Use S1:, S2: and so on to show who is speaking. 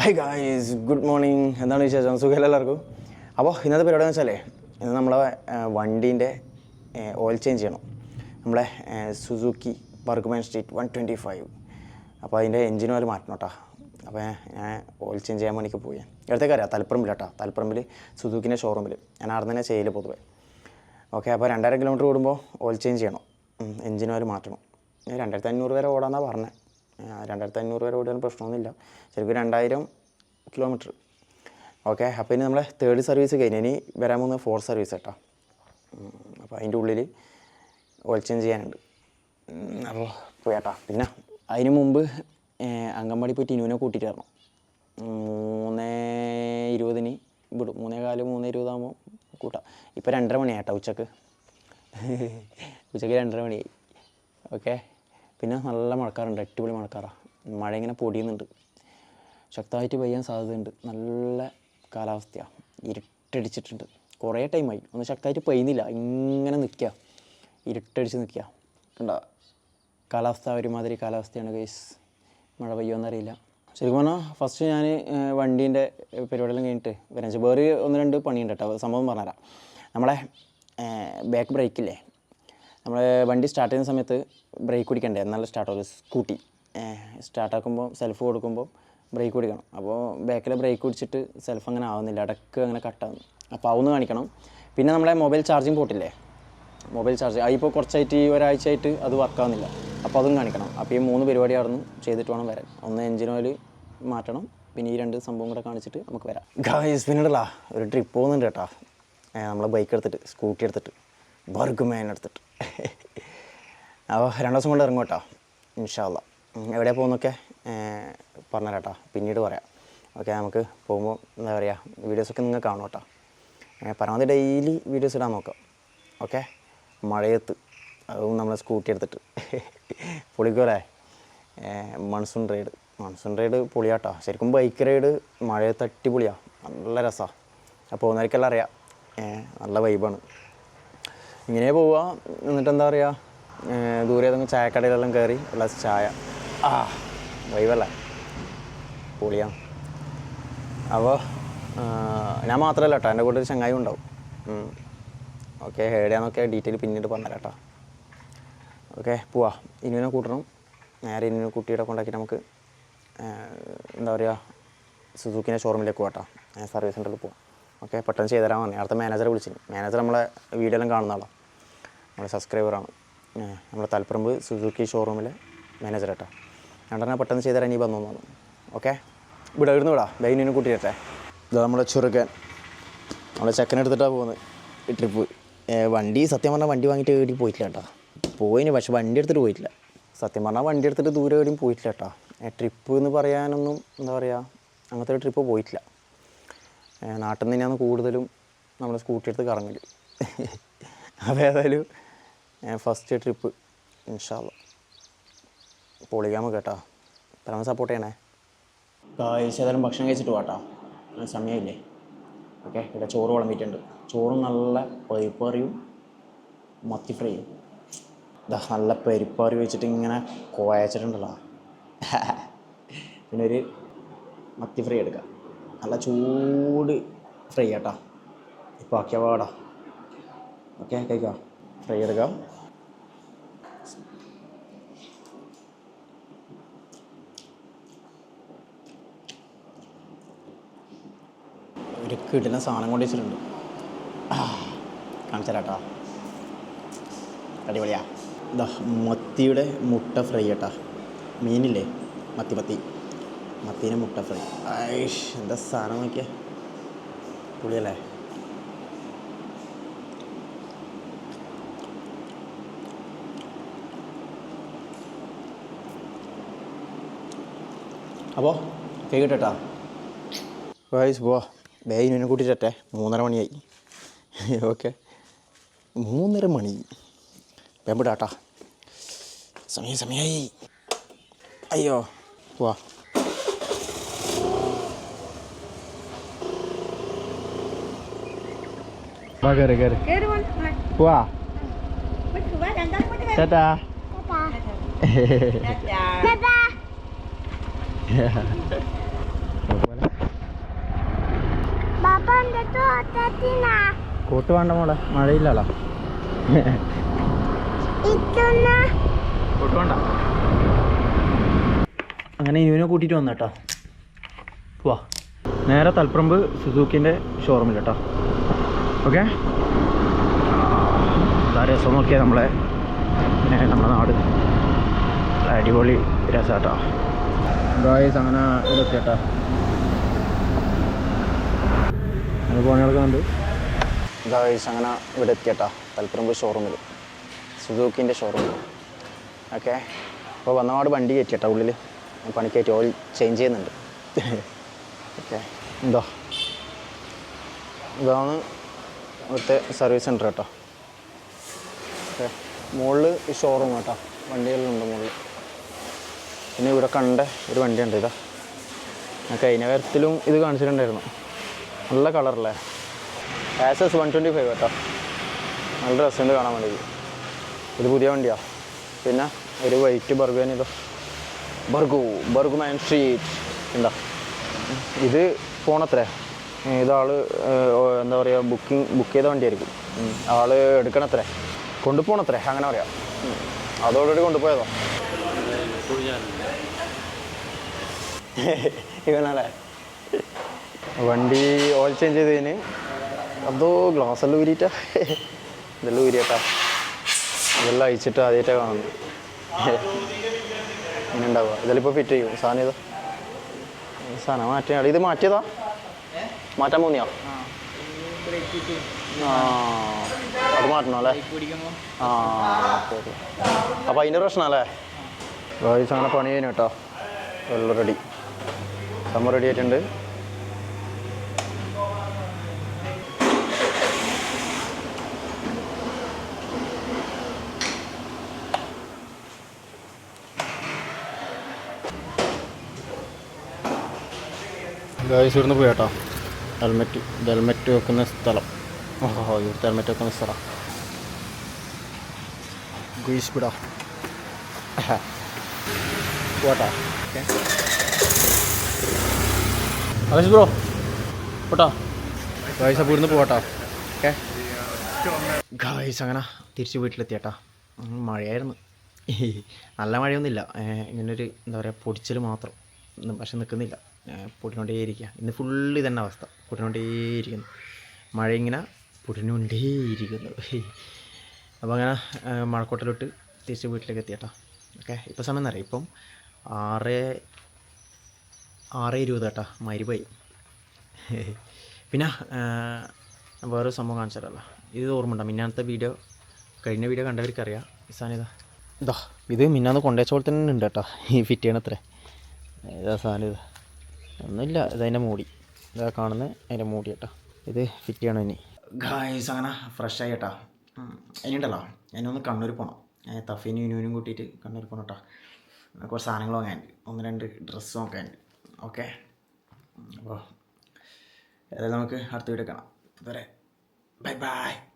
S1: Hi guys good morning എന്താണ് വിശേഷം? സുഖമല്ല എല്ലാവർക്കും? അപ്പോൾ ഇന്നത്തെ പരിപാടി എന്ന് വെച്ചാൽ ഇന്ന് നമ്മളെ വണ്ടീന്റെ ഓയിൽ ചേഞ്ച് ചെയ്യണം. നമ്മളെ Suzuki Burgman Street one twenty five അപ്പോൾ അതിന്റെ എഞ്ചിൻ ഓയിൽ മാറ്റണം കേട്ടോ. അപ്പോൾ ഞാൻ ഓയിൽ ചേഞ്ച് ചെയ്യാൻ വേണ്ടിക്ക് പോയി ഇടത്തേക്ക് അറിയാം തലപ്പറമ്പിൽ കേട്ടോ. തലപ്പറമ്പിൽ സുസുക്കിന്റെ ഷോറൂമിൽ ഞാൻ അവിടെ തന്നെ ചെയ്യൽ പൊതുവെ. ഓക്കെ അപ്പോൾ രണ്ടായിരം കിലോമീറ്റർ ഓടുമ്പോൾ ഓയിൽ ചേഞ്ച് ചെയ്യണം. എഞ്ചിൻ ഓയിൽ മാറ്റണം. രണ്ടായിരത്തി അഞ്ഞൂറ് വരെ ഓടാന്നാണ് പറഞ്ഞത് രണ്ടായിരത്തി അഞ്ഞൂറ് വരെ ഓടിയാലും പ്രശ്നമൊന്നുമില്ല. ശരിക്കും രണ്ടായിരം കിലോമീറ്റർ ഓക്കെ അപ്പോൾ ഇനി നമ്മളെ തേർഡ് സർവീസ് കഴിഞ്ഞ് ഇനി വരാൻ പോകുന്ന ഫോർത്ത് സർവീസ് കേട്ടോ അപ്പോൾ അതിന്റെ ഉള്ളിൽ ഓയിൽ ചെയ്യാനുണ്ട്. അപ്പോൾ പോയാട്ടാ പിന്നെ അതിന് മുമ്പ് അങ്കമ്പാടി പോയി ടിനുവിനെ കൂട്ടിയിട്ടായിരുന്നു മൂന്ന് ഇരുപതിന് വിടും. മൂന്നേ കാൽ മൂന്ന് ഇരുപതാകുമ്പോൾ കൂട്ടാം. ഇപ്പോൾ രണ്ടര മണിയാട്ടോ ഉച്ചയ്ക്ക്. ഉച്ചയ്ക്ക് രണ്ടര മണിയായി. ഓക്കെ പിന്നെ നല്ല മഴക്കാറുണ്ട് അടിപൊളി മഴക്കാറാണ് മഴ ഇങ്ങനെ പൊടിയുന്നുണ്ട്. ശക്തമായിട്ട് പെയ്യാൻ സാധ്യതയുണ്ട്. നല്ല കാലാവസ്ഥയാണ് ഇരുട്ടടിച്ചിട്ടുണ്ട്. കുറേ ടൈമായി. ഒന്ന് ശക്തമായിട്ട് പെയ്യുന്നില്ല. ഇങ്ങനെ നിൽക്കുക ഇരുട്ടടിച്ച് നിൽക്കുക കണ്ട? കാലാവസ്ഥ ഒരുമാതിരി കാലാവസ്ഥയാണ് ഗൈസ് മഴ പെയ്യുമെന്നറിയില്ല ശരിക്കും പറഞ്ഞാൽ ഫസ്റ്റ് ഞാൻ വണ്ടീന്റെ പരിപാടിയെല്ലാം കഴിഞ്ഞിട്ട് വെച്ചാൽ വേറെ ഒന്ന് രണ്ട് പണിയുണ്ട് കേട്ടോ. സംഭവം പറഞ്ഞുതരാം. നമ്മളെ ബാക്ക് ബ്രേക്കില്ലേ നമ്മൾ വണ്ടി സ്റ്റാർട്ട് ചെയ്യുന്ന സമയത്ത് ബ്രേക്ക് പിടിക്കണ്ടേ? എന്നാലും സ്റ്റാർട്ട് ആവും സ്കൂട്ടി സ്റ്റാർട്ടാക്കുമ്പോൾ സെൽഫ് കൊടുക്കുമ്പോൾ ബ്രേക്ക് പിടിക്കണം. അപ്പോൾ ബാക്കിൽ ബ്രേക്ക് പിടിച്ചിട്ട് സെൽഫ് അങ്ങനെ ആവുന്നില്ല. ഇടയ്ക്ക് അങ്ങനെ കട്ടാകുന്നു അപ്പോൾ അതൊന്ന് കാണിക്കണം. പിന്നെ നമ്മളെ മൊബൈൽ ചാർജിങ് പോട്ടില്ലേ മൊബൈൽ ചാർജ് അതിപ്പോൾ കുറച്ചായിട്ട് ഈ ഒരാഴ്ചയായിട്ട് അത് വർക്കാവുന്നില്ല അപ്പോൾ അതും കാണിക്കണം. അപ്പോൾ ഈ മൂന്ന് പരിപാടി പരിപാടിയായിരുന്നു ചെയ്തിട്ട് വേണം വരാൻ. ഒന്ന് എഞ്ചിൻ ഓയിൽ മാറ്റണം. പിന്നെ ഈ രണ്ട് സംഭവം കൂടെ കാണിച്ചിട്ട് നമുക്ക് വരാം. ഗായ്സ് പിന്നീടല്ല ഒരു ട്രിപ്പ് പോകുന്നുണ്ട് കേട്ടോ. നമ്മളെ ബൈക്ക് എടുത്തിട്ട് സ്കൂട്ടി എടുത്തിട്ട് ബർഗ് മാൻ എടുത്തിട്ട്. അപ്പോൾ രണ്ട് ദിവസം കൊണ്ട് ഇറങ്ങും കേട്ടോ ഇൻഷാല്ല എവിടെ പോകുന്നൊക്കെ പറഞ്ഞു കേട്ടോ. പിന്നീട് പറയാം. ഓക്കെ നമുക്ക് പോകുമ്പോൾ എന്താ പറയുക വീഡിയോസൊക്കെ നിങ്ങൾ കാണും കേട്ടോ. പരമാവധി ഡെയിലി വീഡിയോസ് ഇടാൻ നോക്കാം. ഓക്കെ? മഴയത്ത് അതും നമ്മൾ സ്കൂട്ടി എടുത്തിട്ട്. പൊളിക്കോലേ മൺസൂൺ റൈഡ് മൺസൂൺ റൈഡ് പൊളിയാട്ടോ ശരിക്കും ബൈക്ക് റൈഡ് മഴയത്ത് അടിപൊളിയാണ് നല്ല രസമാണ് അപ്പോൾ പോകുന്നവർക്കെല്ലാം അറിയാം. നല്ല വൈബാണ് ഇങ്ങനെ പോവുക എന്നിട്ട് എന്താ പറയുക ദൂരെ ഏതെങ്കിലും ചായക്കടയിലെല്ലാം കയറി ഗ്ലാസ് ചായ. ആ വൈവല്ലേ പൊളിയാ. അപ്പോൾ ഞാൻ മാത്രമല്ല കേട്ടോ എന്റെ കൂടെ ഒരു ചങ്ങായി ഉണ്ടാവും. ഓക്കെ ഹേഡിയാന്നൊക്കെ ഡീറ്റെയിൽ പിന്നീട് പറഞ്ഞുതരാം കേട്ടോ ഓക്കെ പോവാ. ഇനുവിനെ കൂട്ടണം. നേരെ ഇനുവിനെ കുട്ടിയുടെ കൊണ്ടാക്കി നമുക്ക് എന്താ പറയുക സുസുക്കിന്റെ ഷോറൂമിലേക്ക് പോകട്ടോ സർവീസ് സെന്ററിൽ പോവാം. ഓക്കെ പെട്ടെന്ന് ചെയ്തു തരാൻ പറഞ്ഞു. അടുത്ത മാനേജറെ വിളിച്ചിന് മാനേജർ നമ്മളെ വീഡിയോ എല്ലാം കാണുന്ന ആളാണ് നമ്മളെ സബ്സ്ക്രൈബറാണ് നമ്മുടെ തലപ്പറമ്പ് സുസുക്കി ഷോറൂമിലെ മാനേജർ കേട്ടോ രണ്ടെണ്ണം പെട്ടെന്ന് ചെയ്തുതരാൻ നീ വന്നു തോന്നുന്നു. ഓക്കെ ഇവിടെ ഇവിടുന്ന് വിടാം. ബൈനിനും കൂട്ടിയിട്ടെ നമ്മുടെ നമ്മളെ ചുരുക്കൻ നമ്മളെ ചെക്കനെടുത്തിട്ടാണ് പോകുന്നത്. ഈ ട്രിപ്പ് വണ്ടി സത്യം പറഞ്ഞാൽ വണ്ടി വാങ്ങിയിട്ട് എവിടെയും പോയിട്ടില്ല കേട്ടോ പോയിന് പക്ഷെ വണ്ടി എടുത്തിട്ട് പോയിട്ടില്ല. സത്യം പറഞ്ഞാൽ വണ്ടി എടുത്തിട്ട് ദൂരെ എവിടെയും പോയിട്ടില്ല കേട്ടോ ട്രിപ്പ് എന്ന് പറയാനൊന്നും എന്താ പറയുക അങ്ങനത്തെ ഒരു ട്രിപ്പ് പോയിട്ടില്ല. നാട്ടിൽ നിന്ന് തന്നെയാണ് കൂടുതലും നമ്മൾ സ്കൂട്ടി എടുത്ത് കറങ്ങൽ അപ്പോൾ ഏതായാലും ഫസ്റ്റ് ട്രിപ്പ് ഇൻഷാല്ല പൊളിക്കാമ കേട്ടോ. പരമ സപ്പോർട്ട് ചെയ്യണേ. ഏതായാലും ഭക്ഷണം കഴിച്ചിട്ട് പോകാട്ടോ സമയമില്ലേ ഓക്കെ ഇവിടെ ചോറ് വിളമ്പിയിട്ടുണ്ട്. ചോറും നല്ല പരിപ്പറിയും മത്തി ഫ്രൈയും. ഇതാ നല്ല പരിപ്പറി വെച്ചിട്ട് ഇങ്ങനെ കോയച്ചിട്ടുണ്ടല്ലോ പിന്നെ ഒരു മത്തി ഫ്രൈ എടുക്കാം. നല്ല ചൂട് ഫ്രൈ ആട്ടാ. ഇപ്പോൾ ആക്കിയ ഓക്കെ കഴിക്കാം? എടുക്കാം ഒരു കിടിലൻ സാധനം കൊണ്ട് വെച്ചിട്ടുണ്ട്. കാണിച്ചാലാട്ടാ. അടിപൊളിയാ. ഇതാ മത്തിയുടെ മുട്ട ഫ്രൈ ആട്ടാ മീനില്ലേ? മത്തി മത്തി. മത്തീനെ മുട്ട ഫ്രൈ. ഐഷ് എന്താ സാധനം നോക്കിയാ? പുളിയല്ലേ? അപ്പോൾ കേട്ടാ വയസ്സ് പോവാ. ബേയിനെ കൂട്ടിയിട്ടെ മൂന്നര മണിയായി. ഓക്കെ. മൂന്നര മണി. പെമ്പിടാട്ടാ സമയം സമയായി. അയ്യോ. പോവാ. വാ കയറി കയറി
S2: വാ.
S1: ചേട്ടാ. കോട്ട് വേണ്ട മോളെ കോട്ട് വേണ്ട അങ്ങനെ ഇനുവിനെ കൂട്ടിയിട്ട് വന്ന കേട്ടോ പോവാ നേരെ തൽപ്പറമ്പ് സുസൂക്കിന്റെ ഷോറൂമിൽ കേട്ടോ ഓക്കെ രസം നോക്കിയാൽ നമ്മളെ നമ്മുടെ നാട്. അടിപൊളി രസാട്ടോ. ഗായ്സ് അങ്ങനെ ഇവിടെ എത്തിയട്ടോ പണികളൊക്കെ ഉണ്ട് ഗായ്സ് അങ്ങനെ ഇവിടെ എത്തിയട്ടാ. തൽപ്പറമ്പ് ഷോറൂമിൽ സുസൂക്കിന്റെ ഷോറൂമിൽ ഓക്കെ അപ്പോൾ വന്നപാട് വണ്ടി കയറ്റിയട്ടാ ഉള്ളിൽ പണി കയറ്റി ഓയിൽ ചേഞ്ച് ചെയ്യുന്നുണ്ട്. ഓക്കെ എന്തോ ഇതാണ് ഇവിടുത്തെ സർവീസ് സെന്റർ കേട്ടോ ഓക്കെ മുകളിൽ ഷോറൂം കേട്ടോ വണ്ടികളിലുണ്ട് മുകളിൽ പിന്നെ ഇവിടെ കണ്ട ഒരു വണ്ടിയുണ്ട് ഇതാ. ഞാൻ കഴിഞ്ഞ കാര്യത്തിലും ഇത് കാണിച്ചിട്ടുണ്ടായിരുന്നു. നല്ല കളറല്ലേ? As S one twenty five കേട്ടോ. നല്ല രസമുണ്ട് കാണാൻ വേണ്ടി ഇത് പുതിയ വണ്ടിയാ. പിന്നെ ഒരു വൈറ്റ് ബർഗുവിന് ഇതോ. ബർഗു ബർഗു മാൻ സ്ട്രീറ്റ് എന്താ ഇത് പോണത്രേ. ഇതാൾ എന്താ പറയുക ബുക്കിംഗ് ബുക്ക് ചെയ്ത വണ്ടിയായിരിക്കും. ആൾ എടുക്കണത്രേ. കൊണ്ടുപോകണത്രേ അങ്ങനെ പറയാം. അതോടുകൂടി കൊണ്ടുപോയതോ. ഇവനല്ലേ വണ്ടി ഓൾ ചേഞ്ച് ചെയ്തതിന് അതോ ഗ്ലാസ് എല്ലാം ഊരിയിട്ടാ. ഇതെല്ലാം ഊരിയട്ടാ. ഇതെല്ലാം അയച്ചിട്ട് ആദ്യമായിട്ടാണ് കാണുന്നത്. ഇങ്ങനെ ഉണ്ടാവുക ഇതിലിപ്പോൾ ഫിറ്റ് ചെയ്യും. സാധനം ഇതാ ഈ സാധനം മാറ്റിയാണ് ഇത് മാറ്റിയതാ? മാറ്റാൻ പോന്നിയോ ആ അത് മാറ്റണം അല്ലേ? ആ അപ്പോൾ അതിന്റെ പ്രശ്നമല്ലേ ഗായ്സ് അങ്ങനെ പണി ചെയ്യണം കേട്ടോ. വെള്ളം റെഡി സമ്മർ റെഡി ആയിട്ടുണ്ട്. ഗായ്സ് ഇവിടുന്ന് പോയി കേട്ടോ ഹെൽമെറ്റ് ഇത് ഹെൽമെറ്റ് വെക്കുന്ന സ്ഥലം. ഓഹോ ഇവിടുത്തെ ഹെൽമെറ്റ് വെക്കുന്ന സ്ഥലം. ഗുയിസ് വിടാ. പോട്ടാ. Okay Akash bro. പോട്ടാ. ഗായ്സ് അപ്പോൾ ഇവിടുന്ന് പോട്ടാ ഓക്കെ. ഗായ്സ് അങ്ങനെ തിരിച്ച് വീട്ടിലെത്തിയേട്ടാ. മഴയായിരുന്നു. നല്ല മഴയൊന്നുമില്ല. ഇങ്ങനൊരു എന്താ പറയുക പൊടിച്ചൽ മാത്രം. പക്ഷെ നിൽക്കുന്നില്ല. പൊടിനോണ്ടേ പൊടിനോണ്ടേയിരിക്കുക ഇന്ന് ഫുള്ള് ഇതന്നെ അവസ്ഥ. പൊടിനോണ്ടേയിരിക്കുന്നു മഴ ഇങ്ങനെ പൊടിനോണ്ടേയിരിക്കുന്നു അപ്പോൾ അങ്ങനെ മഴക്കോട്ടലോട്ട് തിരിച്ച് വീട്ടിലേക്ക് എത്തിയേട്ടാ. ഓക്കെ ഇപ്പോൾ സമയം എന്നറിയാം ഇപ്പം ആറ് ആറ് ഇരുപത് കേട്ടാ. മരുപോയി. പിന്നെ വേറൊരു സംഭവം കാണിച്ചാലോ ഇത് ഓർമ്മ മിന്നാനത്തെ വീഡിയോ. കഴിഞ്ഞ വീഡിയോ കണ്ടവർക്ക് അറിയാം ഈ സാധനം ഇതാ ഇതാ മിന്നാന്ന് കൊണ്ടുവച്ച പോലെ തന്നെ ഉണ്ട് കേട്ടോ. ഈ ഫിറ്റ് ചെയ്യണത്രേ ഇതാ സാധനം ഇത്. ഒന്നുമില്ല ഇതതിന്റെ മൂടി. ഇതാ കാണുന്നത് അതിന്റെ മൂടി കേട്ടോ. ഇത് ഫിറ്റ് ചെയ്യണം ഇനി. ഗായ്സ് അങ്ങനെ ഫ്രഷ് ആയി കേട്ടോ. ഇനിയുണ്ടല്ലോ എന്നൊന്ന് കണ്ണൂർ പോകണം തഫീനും ഇനുവിനും കൂട്ടിയിട്ട് കണ്ണൂർ പോകണം കേട്ടോ. കുറച്ച് സാധനങ്ങൾ വാങ്ങാനുണ്ട്. ഒന്ന് രണ്ട് ഡ്രസ്സ് നോക്കാനുണ്ട് ഓക്കെ. അപ്പോൾ ഏതായാലും നമുക്ക് അടുത്ത വീഡിയോ കാണാം. അതുവരെ ബൈ ബൈ.